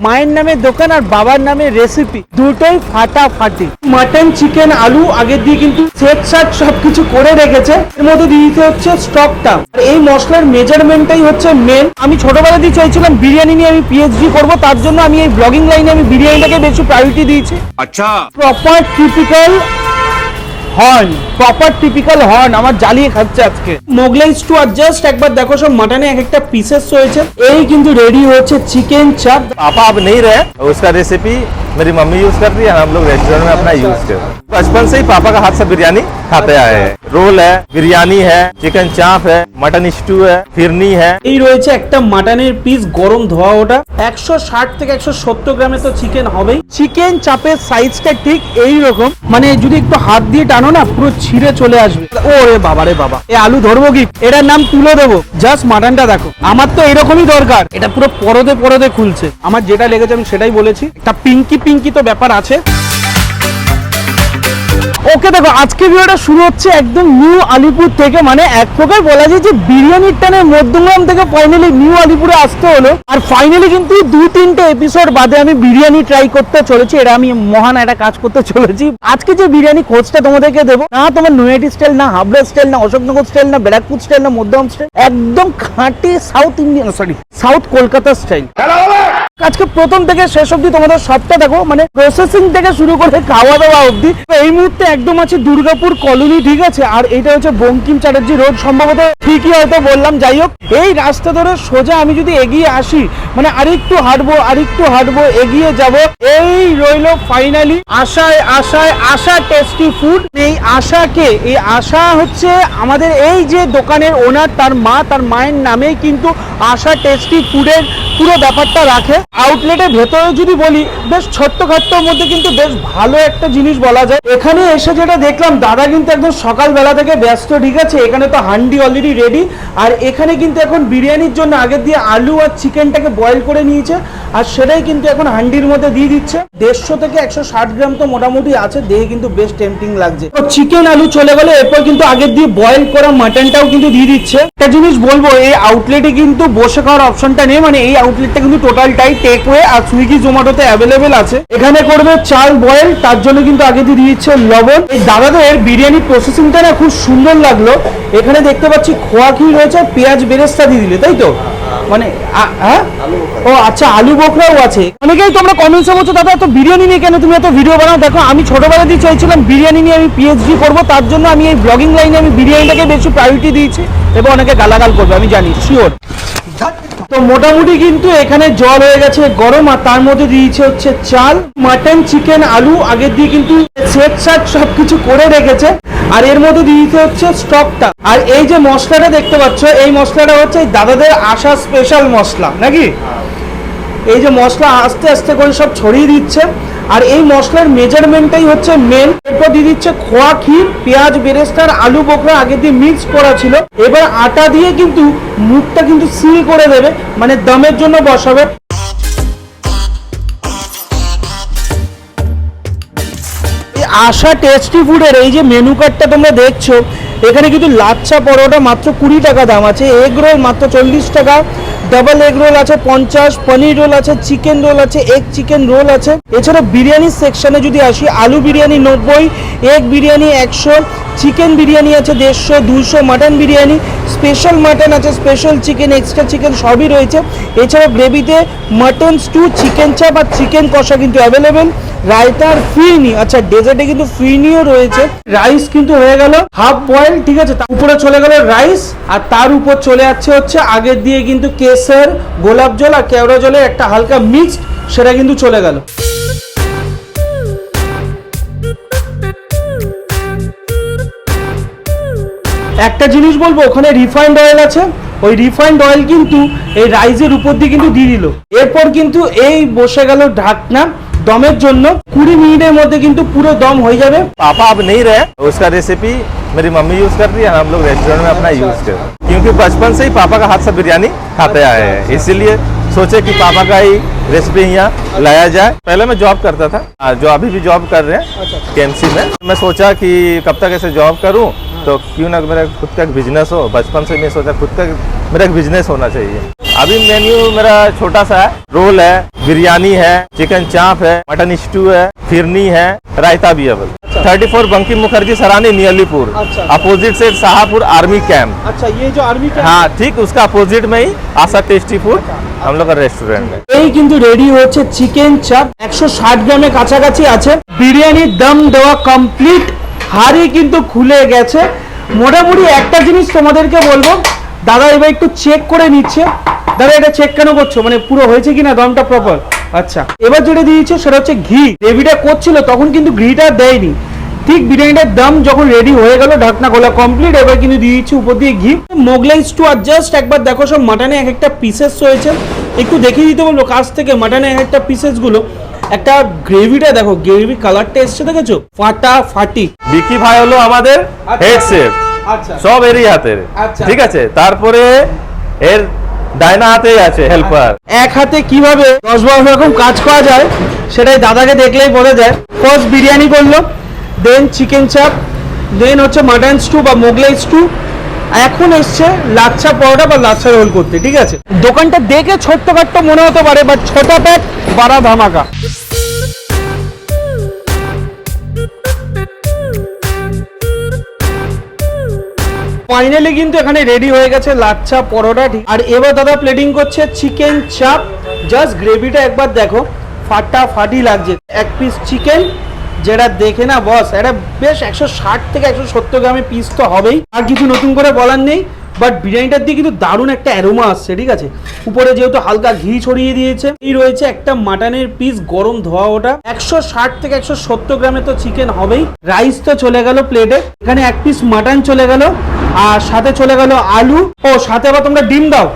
মায়ের নামে দোকান আর বাবার নামে রেসিপি দুটোই ফাটাফাটি। মাটন চিকেন আলু আগের দিয়ে কিন্তু সেট সাট সবকিছু করে রেখেছে। এর মধ্যে দিয়ে দিতে হচ্ছে স্টকটা আর এই মশলার মেজারমেন্টটাই হচ্ছে মেন আমি ছোটবেলা দিয়ে চাইছিলাম বিরিয়ানি নিয়ে আমি পিএইচডি করব তার জন্য আমি এই ব্লগিং লাইনে আমি বিরিয়ানিটাকে বেশি প্রায়োরিটি দিয়েছি। আচ্ছা। Proper typical horn proper typical horn আমার জ্বালিয়ে খাচ্ছে আজকে। মোগলাই স্টু আর জাস্ট একবার দেখো সব মাটনে এক একটা পিসেস রয়েছে। এই কিন্তু রেডি হয়েছে চিকেন চাপ আপা আপ নেই রে। উসকা রেসিপি मेरी मम्मी यूज करती है हम लोग रेस्टोरेंट में अपना यूज करते हैं बचपन से ही पापा का हाथ से बिरयानी खाते आए हैं रोल है बिरयानी है चिकन चाप है मटन स्टू है फिरनी है এই রয়েছে একটা মাটনের পিস গরম ধোয়া ওটা একশো ষাট থেকে একশো সত্তর গ্রামে তো চিকেন হবেই চিকেন চাপের সাইজটা ঠিক এই রকম মানে যদি একটু হাত দিয়ে টানো না পুরো ছিঁড়ে চলে আসবে ও রে বাবা রে বাবা এ আলু ধরবো কি এটার নাম তুলে দেবো জাস্ট মাটনটা দেখো আমার তো এরকমই দরকার এটা পুরো পরদে পরদে খুলছে আমার যেটা লেগেছে আমি সেটাই বলেছি একটা পিঙ্কি পিঙ্কি তো ব্যাপার আছে। ওকে দেখো, আজকে ভিডিওটা শুরু হচ্ছে একদম নিউ আলিপুর থেকে মানে এক প্রকার বলা যায় যে বিরিয়ানির টানে মধ্যমগ্রাম থেকে ফাইনালি নিউ আলিপুরে আসতে হলো। আর ফাইনালি কিন্তু দু তিনটে এপিসোড বাদে আমি বিরিয়ানি ট্রাই করতে চলেছি, এটা আমি মহান একটা কাজ করতে চলেছি। আজকে যে বিরিয়ানি খোঁজটা তোমাদেরকে দেবো, না তোমার নৈহাটি স্টাইল না হাবড়া স্টাইল না অশোকনগর স্টাইল না ব্যারাকপুর স্টাইল না মধ্যম স্টাইল একদম খাঁটি south Indian sorry south Kolkata style আজকে প্রথম থেকে শেষ অবধি তোমাদের সবটা দেখো মানে প্রসেসিং থেকে শুরু করে খাওয়া দাওয়া অবধি এই মুহূর্তে একদম আছে দুর্গাপুর কলোনি, ঠিক আছে? আর এটা হচ্ছে বঙ্কিম চ্যাটার্জি রোড, সম্ভবত ঠিকই হয়তো বললাম, যাই হোক। এই রাস্তা ধরে সোজা আমি যদি এগিয়ে আসি মানে আরেকটু হাঁটবো আরেকটু হাঁটবো, এগিয়ে যাব, এই রইল ফাইনালি আশায় আশায় আশা টেস্টি ফুড এই আশাকে, এই আশা হচ্ছে আমাদের এই যে দোকানের ওনার তার মা, তার মায়ের নামেই কিন্তু আশা টেস্টি ফুডের পুরো ব্যাপারটা রাখে। আউটলেটের ভেতরে যদি বলি, বেশ ছোট্টখাট্টোর মধ্যে কিন্তু বেশ ভালো একটা জিনিস বলা যায়। এখানে এসে যেটা দেখলাম, দাদা কিন্তু একদম সকালবেলা থেকে ব্যস্ত, ঠিক আছে? এখানে তো হান্ডি অলরেডি রেডি আর এখানে কিন্তু এখন বিরিয়ানির জন্য আগে দিয়ে আলু আর চিকেনটাকে বয়েল করে নিয়েছে। আর সেটাই কিন্তু এখন হান্ডির মধ্যে দিয়ে দিচ্ছে। দেড়শো থেকে একশো ষাট গ্রাম তো মোটামুটি আছে দেখে কিন্তু বেশ টেম্পটিং লাগছে। তো চিকেন আলু চলে গেলে, এরপর কিন্তু আগে দিয়ে বয়েল করা মাটনটাও কিন্তু দিয়ে দিচ্ছে। একটা জিনিস বলব, এই আউটলেটে কিন্তু বসে খাওয়ার অপশনটা নেই মানে এই আউটলেটটা কিন্তু টোটাল টোটালটাই টেক ওয়ে আর সুইগি জোম্যাটোতে অ্যাভেলেবেল আছে। এখানে করবে চাল বয়েল তার জন্য কিন্তু আগে দিয়ে দিচ্ছে লবণ। এই দাদাদের বিরিয়ানি প্রসেসিংটা না খুব সুন্দর লাগল। এখানে দেখতে পাচ্ছি খোয়া রয়েছে, পেঁয়াজ বেরেস্তা দিয়ে দিলে, তাই তো? মানে হ্যাঁ? ও আচ্ছা আলু বোখরাও আছে। অনেকেই তোমরা কমেন্টসে বলছো দাদা, এত বিরিয়ানি নিয়ে কেন তুমি এত ভিডিও বানাও? দেখো, আমি ছোটবেলা দিয়ে চাইছিলাম বিরিয়ানি নিয়ে আমি পিএইচডি করব, তার জন্য আমি এই ব্লগিং লাইনে আমি বিরিয়ানিটাকে বেশি প্রায়োরিটি দিয়েছি। এবং অনেকে গালাগাল করবে, আমি জানি শিওর তো মোটামুটি কিন্তু এখানে জল হয়ে গেছে গরম, আর তার মধ্যে দিয়েছে হচ্ছে চাল, মাটন, চিকেন, আলু, আগের দিয়ে কিন্তু সেট সাট সবকিছু করে রেখেছে, আর এর মধ্যে দিয়ে দিতে হচ্ছে স্টকটা। আর এই যে মশলাটা দেখতে পাচ্ছ, এই মশলাটা হচ্ছে দাদাদের আশা স্পেশাল মশলা, নাকি? এই যে মশলা আস্তে আস্তে করে সব ছড়িয়ে দিচ্ছে আর এই মশলার মেজারমেন্টটাই হচ্ছে মেন এরপর দিয়ে দিচ্ছে খোয়া ক্ষীর, পেঁয়াজ, বেরেস্তার, আলু বোখরা আগে দিয়ে মিক্স করা ছিল। এবার আটা দিয়ে কিন্তু মুখটা কিন্তু সিল করে দেবে মানে দমের জন্য বসাবে। আশা টেস্টি ফুডের এই যে মেনু কার্ডটা তোমরা দেখছ এখানে কিন্তু লাচ্ছা পরোটা মাত্র কুড়ি টাকা দাম আছে। এগ রোল মাত্র চল্লিশ টাকা। ডাবল এগ রোল আছে পঞ্চাশ, পনির রোল আছে, চিকেন রোল আছে, এগ চিকেন রোল আছে। এছাড়া বিরিয়ানির সেকশানে যদি আসি, আলু বিরিয়ানি নব্বই, এগ বিরিয়ানি একশো, চিকেন বিরিয়ানি আছে দেড়শো, দুশো, মাটন বিরিয়ানি, স্পেশাল মাটন আছে, স্পেশাল চিকেন, এক্সট্রা চিকেন সবই রয়েছে। এছাড়া গ্রেভিতে মাটন স্টু চিকেন চাপ আর চিকেন কষা কিন্তু অ্যাভেলেবেল। রায়তার ফিরনি আচ্ছা ডেজার্টে কিন্তু ফিরনিও রয়েছে। রাইস কিন্তু হয়ে গেল হাফ বয়েল ঠিক আছে? তার উপরে চলে গেল রাইস আর তার উপর চলে যাচ্ছে হচ্ছে আগের দিয়ে কিন্তু কেসর গোলাপ জল আর কেওড়া জলের একটা হালকা মিক্সড সেটা কিন্তু চলে গেল। একটা জিনিস বলব, ওখানে রিফাইন্ড অয়েল আছে। ওই রিফাইন্ড অয়েল কিন্তু এই রাইসের উপর দিয়ে কিন্তু দিয়ে দিল। এরপর কিন্তু এই বসে গেল ঢাকনা। দমের জন্য কুড়ি মিনিটের মধ্যে কিন্তু পুরো দম হয়ে যাবে पापा अब नहीं रहे उसका रेसिपी मेरी मम्मी यूज करती है हम लोग रेस्टोरेंट में अपना यूज करते हैं क्योंकि बचपन से ही पापा का हाथ से बिरयानी खाते आए हैं इसीलिए सोचे कि पापा का ही रेसिपी यहाँ लाया जाए। पहले मैं जॉब करता था। जो अभी भी जॉब कर रहे हैं केएमसी में। मैं सोचा कि कब तक ऐसे जॉब करूँ तो क्यों ना मेरा खुद का एक बिज़नेस हो। बचपन से मैं सोचा खुद का मेरा एक बिज़नेस होना चाहिए। अभी मेन्यू मेरा छोटा सा है। रोल है बिरयानी है चिकन चाप है मटन स्टू है फिरनी है रायता भी avail thirty four Bankim Mukherjee Sarani नियलीपुर अच्छा। अपोजिट से शाहपुर आर्मी कैंप আচ্ছা ये जो आर्मी हाँ ठीक उसका अपोजिट में ही आशा टेस्टी फूड हम लोग का रेस्टोरेंट है এই কিন্তু রেডি হচ্ছে চিকেন চাপ একশো ষাট গ্রামের কাছাকাছি আছে বিরিয়ানির দম দেওয়া কমপ্লিট হাড়ি কিন্তু খুলে গেছে মোটামুটি একটা জিনিস তোমাদেরকে বলবো দাদা এবার একটু চেক করে নিচ্ছে দাদা এটা চেক কেন করছো মানে পুরো হয়েছে কিনা দমটা প্রপার আচ্ছা এবার যেটা দিয়েছে সেটা হচ্ছে ঘি গ্রেভিটা করছিল তখন কিন্তু ঘিটা দেয়নি ঠিক বিরিয়ানিটার দাম যখন রেডি হয়ে গেল ঢাকনা খোলা কমপ্লিট এবার কিন্তু দিয়ে দিচ্ছি উপর দিয়ে ঘি। মোগলাই স্টু আর জাস্ট একবার দেখো সব মাটনে এক একটা পিসেস রয়েছে। একটু দেখিয়ে দিতে বলব কাছ থেকে মাটনে এক একটা পিসেসগুলো। একটা গ্রেভিটা দেখো গ্রেভি কালারটা এসছে দেখেছ? ফাটা ফাটি। বিকি ভাই হলো আমাদের আচ্ছা। হেড শেফ আচ্ছা। সব এরই হাতে আচ্ছা। ঠিক আছে? তারপরে এর ডায়না হাতেই আছে হেল্পার এক হাতে কীভাবে দশ বারো রকম কাজ করা যায় সেটাই দাদাকে দেখলেই বোঝা যায় ফার্স্ট বিরিয়ানি করল দেন চিকেন চাপ, দেন হচ্ছে মাটন স্টু বা মোগলাই স্টু এখন এসছে লাচ্ছা পরোটা বা লাচ্ছা রোল করতে, ঠিক আছে? দোকানটা দেখে ছোট্টখাট্ট মনে হতে পারে বা ছোট প্যাক বাড়া ধামাকা। ফাইনালি কিন্তু এখানে রেডি হয়ে গেছে লাচ্ছা পরোটা, ঠিক। আর এবার দাদা প্লেটিং করছে চিকেন চাপ জাস্ট গ্রেভিটা একবার দেখো ফাটা ফাটি লাগছে। এক পিস চিকেন যেটা দেখে না বস এটা বেশ একশো ষাট থেকে একশো সত্তর গ্রামে পিস তো হবেই। আর কিছু নতুন করে বলার নেই বাট বিরিয়ানিটার দিয়ে কিন্তু দারুণ একটা অ্যারোমা আসছে, ঠিক আছে? উপরে যেহেতু হালকা ঘি ছড়িয়ে দিয়েছে, এই রয়েছে একটা মাটনের পিস গরম ধোয়া ওটা। একশো ষাট থেকে একশো সত্তর গ্রামে তো চিকেন হবেই। রাইস তো চলে গেল প্লেটে এখানে এক পিস মাটন চলে গেল, আর সাথে চলে গেল আলু। ও, সাথে আবার তোমরা ডিম দাও।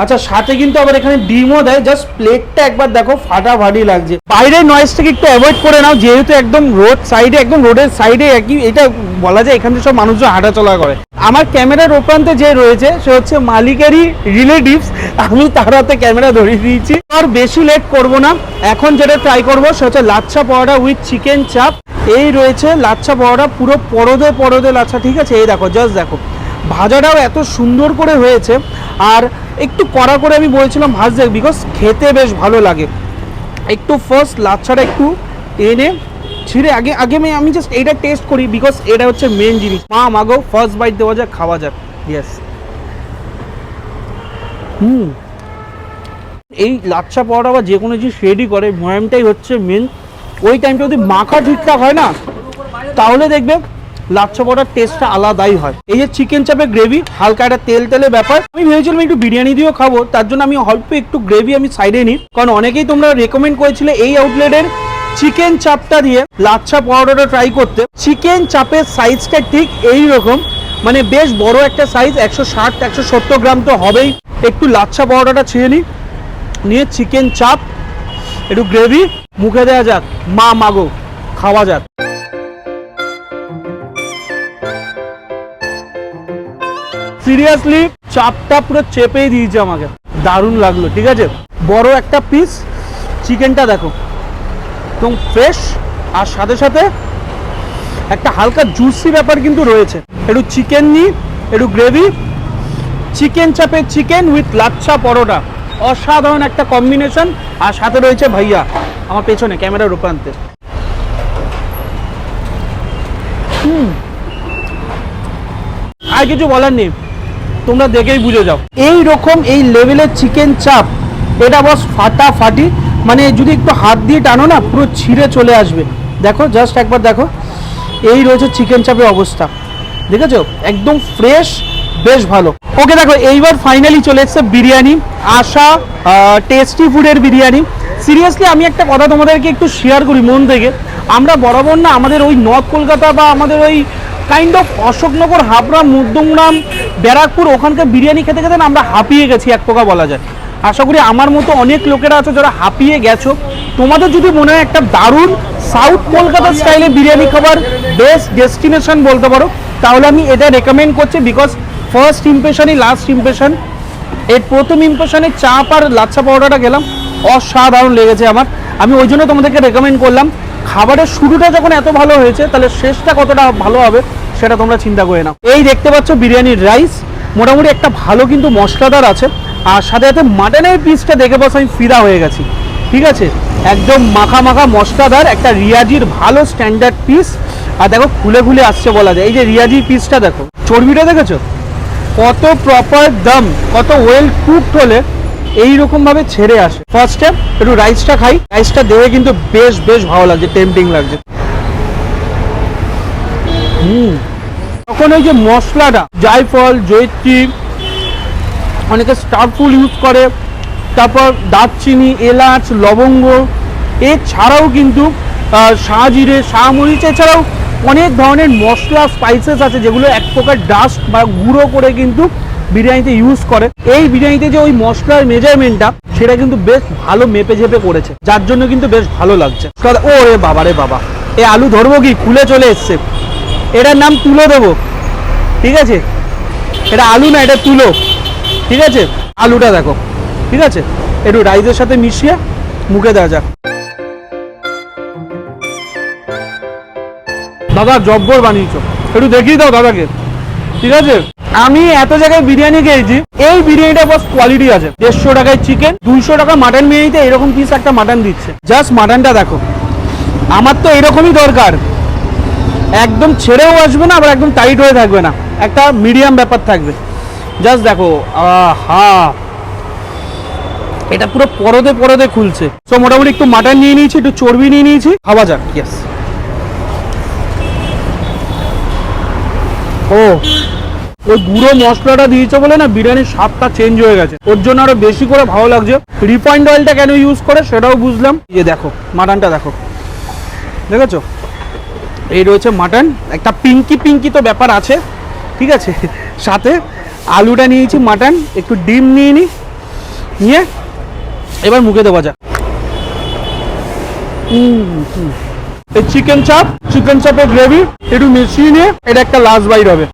আচ্ছা সাথে কিন্তু আবার এখানে ডিমও দেয়। জাস্ট প্লেটটা একবার দেখো, ফাটাফাটি লাগছে। বাইরের নয়েজটাকে একটু অ্যাভয়েড করে নাও, যেহেতু একদম রোড সাইডে একদম রোডের সাইডে একই, এটা বলা যায় এখানে সব মানুষজন হাঁটাচলা করে। আমার ক্যামেরার ওপ্রান্তে যে রয়েছে, সে হচ্ছে মালিকেরই রিলেটিভস আমি তার হাতে ক্যামেরা ধরিয়ে দিয়েছি। আর বেশি লেট করব না। এখন যেটা ট্রাই করব, সে হচ্ছে লাচ্ছা পরোটা উইথ চিকেন চাপ এই রয়েছে লাচ্ছা পরোটা, পুরো পরদে পরদে লাচ্ছা, ঠিক আছে? এই দেখো জাস্ট দেখো। ভাজাটাও এত সুন্দর করে হয়েছে। আর একটু কড়া করে আমি বলছিলাম ভাজতে বিকজ খেতে বেশ ভালো লাগে। একটু ফার্স্ট লাচ্ছাটা একটু এনে ছিঁড়ে আগে আগে আমি আমি জাস্ট এটা টেস্ট করি বিকজ এটা হচ্ছে মেন জিনিস। মা, মাগো ফার্স্ট বাইট দেওয়া যাক, খাওয়া যাক। Yes hmm. এই লাচ্ছা পাওয়াটা বা যে কোনো জিনিস রেডি করে, ময়ামটাই হচ্ছে মেন ওই টাইমটা যদি মাখা ঠিকঠাক হয় না, তাহলে দেখবে লাচ্ছা পরোটার টেস্টটা আলাদাই হয়। এই যে চিকেন চাপের গ্রেভি হালকা একটা তেল তেলে ব্যাপার। আমি ভেবেছিলাম একটু বিরিয়ানি দিয়েও খাব, তার জন্য আমি অল্প একটু গ্রেভি আমি সাইডে নিই। কারণ অনেকেই তোমরা রেকমেন্ড করেছিলে এই আউটলেটের চিকেন চাপটা দিয়ে লাচ্ছা পরোটাটা ট্রাই করতে। চিকেন চাপের সাইজটা ঠিক এই রকম মানে বেশ বড় একটা সাইজ একশো ষাট, একশো সত্তর গ্রাম তো হবেই। একটু লাচ্ছা পরোটাটা ছিঁড়ে নিই। নিয়ে চিকেন চাপ একটু গ্রেভি মুখে দেওয়া যাক, মা, মাগো, খাওয়া যাক। সিরিয়াসলি চাপটা পুরো চেপেই দিয়েছে আমাকে। দারুণ লাগল, ঠিক আছে? বড় একটা পিস চিকেনটা দেখো। একদম ফ্রেশ আর সাথে সাথে একটা হালকা জুসি ব্যাপার কিন্তু রয়েছে। একটু চিকেন নিই, একটু গ্রেভি চিকেন চাপে চিকেন উইথ লাচ্ছা পরোটা। অসাধারণ একটা কম্বিনেশন আর সাথে রয়েছে ভাইয়া, আমার পেছনে, ক্যামেরার হুম। আর কিছু বলার নেই। তোমরা দেখেই বুঝে যাও। এই রকম এই লেভেলের চিকেন চাপ এটা বস ফাটাফাটি মানে যদি একটু হাত দিয়ে টানো না, পুরো ছিঁড়ে চলে আসবে। দেখো জাস্ট একবার দেখো, এই রয়েছে চিকেন চাপের অবস্থা। দেখেছ? একদম ফ্রেশ বেশ ভালো। ওকে, দেখো, এইবার ফাইনালি চলে এসছে বিরিয়ানি, আশা টেস্টি ফুডের বিরিয়ানি। সিরিয়াসলি আমি একটা কথা তোমাদেরকে একটু শেয়ার করি মন থেকে। আমরা বরাবর না আমাদের ওই নর্থ কলকাতা বা আমাদের ওই কাইন্ড অফ অশোকনগর, হাবড়া মধ্যমগ্রাম ব্যারাকপুর, ওখানকার বিরিয়ানি খেতে খেতে আমরা হাঁপিয়ে গেছি, এক প্রকার বলা যায়। আশা করি আমার মতো অনেক লোকেরা আছে যারা হাঁপিয়ে গেছো। তোমাদের যদি মনে হয় একটা দারুণ সাউথ কলকাতা স্টাইলে বিরিয়ানি খাবার বেস্ট ডেস্টিনেশন বলতে পারো, তাহলে আমি এটা রেকমেন্ড করছি বিকজ ফার্স্ট ইমপ্রেশনই লাস্ট ইম্প্রেশন এর প্রথম ইম্প্রেশনে চাপ আর লাচ্ছা পাউডারটা গেলাম অসাধারণ লেগেছে আমার। আমি ওই জন্য তোমাদেরকে রেকমেন্ড করলাম। খাবারের শুরুটা যখন এত ভালো হয়েছে, তাহলে শেষটা কতটা ভালো হবে সেটা তোমরা চিন্তা করে নাও। এই দেখতে পাচ্ছ বিরিয়ানির রাইস। মোটামুটি একটা ভালো কিন্তু মশলাদার আছে। আর সাথে সাথে মাটনের পিসটা দেখে বস, আমি ফিদা হয়ে গেছি। ঠিক আছে? একদম মাখা মাখা মশলাদার, একটা রিয়াজির ভালো স্ট্যান্ডার্ড পিস আর দেখো, খুলে খুলে আসছে বলা যায়। এই যে রিয়াজির পিসটা দেখো। চর্বিটা দেখেছ? কত প্রপার দম, কত ওয়েল কুকড হলে এই রকম ভাবে ছেড়ে আসে। ফার্স্ট স্টেপ একটু রাইসটা খাই। রাইসটা দেখে কিন্তু বেশ বেশ ভালো লাগছে টেম্পটিং লাগছে। হুম। তখন ওই যে মশলাটা, জায়ফল, জয়ত্রী, অনেকে স্টারফুল ইউজ করে। তারপর দারচিনি, এলাচ, লবঙ্গ, এছাড়াও কিন্তু শাহজিরে শাহমরিচ, এছাড়াও অনেক ধরনের মশলা স্পাইসেস আছে যেগুলো এক প্রকার ডাস্ট বা গুঁড়ো করে কিন্তু বিরিয়ানিতে ইউজ করে। এই বিরিয়ানিতে যে ওই মশলার মেজারমেন্টটা সেটা কিন্তু বেশ ভালো মেপে ঝেপে করেছে। যার জন্য কিন্তু বেশ ভালো লাগছে। ও রে বাবা রে বাবা, এ আলু ধরবো কি? খুলে চলে এসছে। এটার নাম তুলো দেবো। ঠিক আছে? এটা আলু না, এটা তুলো। ঠিক আছে? আলুটা দেখো। ঠিক আছে? একটু রাইসের সাথে মিশিয়ে মুখে দেওয়া যাক। দাদা জব্বর বানিয়েছ। একটু দেখিয়ে দাও দাদাকে। ঠিক আছে? আমি এত জায়গায় বিরিয়ানি খেয়েছি। এই বিরিয়ানিটা বাস কোয়ালিটি আছে। দেড়শো টাকায় চিকেন দুইশো টাকা মাটন বিরিয়ানিতে এরকম পিস একটা মাটন দিচ্ছে। জাস্ট মাটনটা দেখো। আমার তো এরকমই দরকার। একদম ছেড়েও আসবে না, আবার একদম টাইট হয়ে থাকবে না। একটা মিডিয়াম ব্যাপার থাকবে। জাস্ট দেখো, আহা। এটা পুরো পরদে পরদে খুলছে। সো মোটামুটি একটু মাটন নিয়ে নিয়েছি, একটু চর্বি নিয়ে নিয়েছি। খাওয়া যাক ইয়েস ও ওই গুঁড়ো মশলাটা দিয়েছে বলে না বিরিয়ানির স্বাদটা চেঞ্জ হয়ে গেছে। ওর জন্য আরও বেশি করে ভালো লাগছে। রিফাইন্ড অয়েলটা কেন ইউজ করে সেটাও বুঝলাম। যে দেখো, মাটনটা দেখো। দেখেছ? এই রয়েছে মাটন। একটা পিঙ্কি পিঙ্কি তো ব্যাপার আছে, ঠিক আছে? সাথে আলুটা নিয়েছি মাটন, একটু ডিম নিয়ে নিই নিয়ে এবার মুখে দেওয়া যাক। এই চিকেন চাপ চিকেন চাপের গ্রেভি একটু মিশিয়ে নিয়ে, এটা একটা লাস্ট বাইট হবে।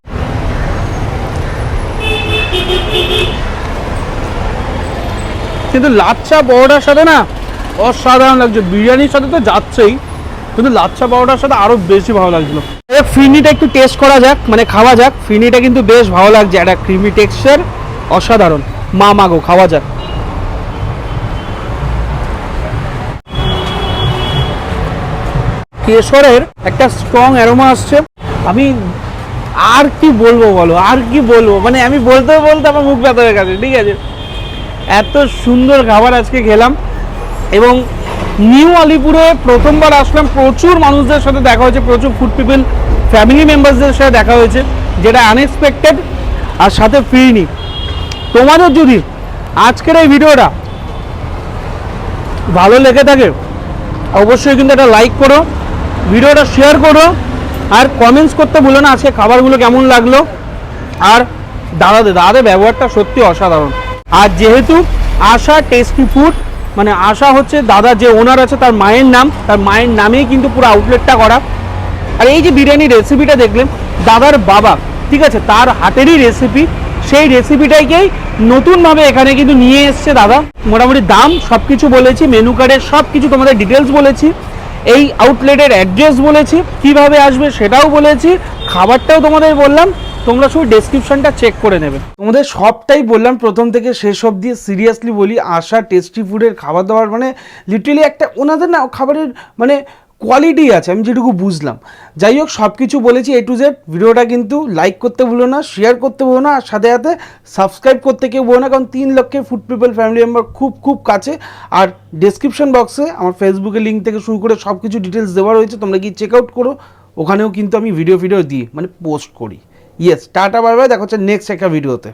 কিন্তু লাচ্ছা বড়টার সাথে না অসাধারণ লাগছে। বিরিয়ানির সাথে তো যাচ্ছেই, কিন্তু লাচ্ছা পাউডার সাথে আরও বেশি ভালো লাগছিল। ফিনিটা একটু টেস্ট করা যাক মানে খাওয়া যাক। ফিনিটা কিন্তু বেশ ভালো লাগছে একটা ক্রিমি টেক্সচার অসাধারণ। মা মাগো খাওয়া যাক। কেশরের একটা স্ট্রং অ্যারোমা আসছে। আমি আর কি বলব বলো, আর কি বলব? মানে আমি বলতে বলতে আমার মুখ ব্যথা হয়ে গেছে, ঠিক আছে? এত সুন্দর খাবার আজকে খেলাম। এবং নিউ আলিপুরে প্রথমবার আসলাম, প্রচুর মানুষদের সাথে দেখা হয়েছে, প্রচুর ফুড পিপল ফ্যামিলি মেম্বারসদের সাথে দেখা হয়েছে, যেটা আনএক্সপেক্টেড আর সাথে ফিরিনি তোমাদের যদি আজকের এই ভিডিওটা ভালো লেগে থাকে, অবশ্যই কিন্তু একটা লাইক করো, ভিডিওটা শেয়ার করো, আর কমেন্টস করতে ভুলো না, আজকে খাবারগুলো কেমন লাগল, আর দাদাদের দাদাদের ব্যবহারটা সত্যি অসাধারণ। আর যেহেতু আশা টেস্টি ফুড মানে আশা হচ্ছে দাদা যে ওনার আছে, তার মায়ের নাম, তার মায়ের নামেই কিন্তু পুরো আউটলেটটা করা। আর এই যে বিরিয়ানির রেসিপিটা দেখলেন, দাদার বাবা, ঠিক আছে, তার হাতেরই রেসিপি সেই রেসিপিটাকেই নতুনভাবে এখানে কিন্তু নিয়ে এসছে দাদা। মোটামুটি দাম সব কিছু বলেছি মেনু কার্ডের সব কিছু তোমাদের ডিটেলস বলেছি, এই আউটলেটের অ্যাড্রেস বলেছি, কীভাবে আসবে সেটাও বলেছি, খাবারটাও তোমাদের বললাম তোমরা শুধু ডেসক্রিপশনটা চেক করে নেবে। তোমাদের সবটাই বললাম, প্রথম থেকে শেষ অবধি সিরিয়াসলি বলি আশা টেস্টি ফুডের খাবার দাবার মানে লিটারেলি একটা ওনাদের না, খাবারের মানে কোয়ালিটি আছে, আমি যেটুকু বুঝলাম। যাই হোক সব কিছু বলেছি এ টু জেড ভিডিওটা কিন্তু লাইক করতে ভুলো না শেয়ার করতে ভুলো না, আর সাথে সাথে সাবস্ক্রাইব করতে কেউ ভুলো না, কারণ তিন লক্ষের ফুড পিপল ফ্যামিলি মেম্বার খুব খুব কাছে। আর ডেসক্রিপশন বক্সে আমার ফেসবুকের লিঙ্ক থেকে শুরু করে সব কিছু ডিটেলস দেওয়া রয়েছে, তোমরা কি চেক আউট করো। ওখানেও কিন্তু আমি ভিডিও ভিডিও দিই মানে পোস্ট করি। ইয়েস টাটা বারবার দেখা হচ্ছে নেক্সট একটা ভিডিওতে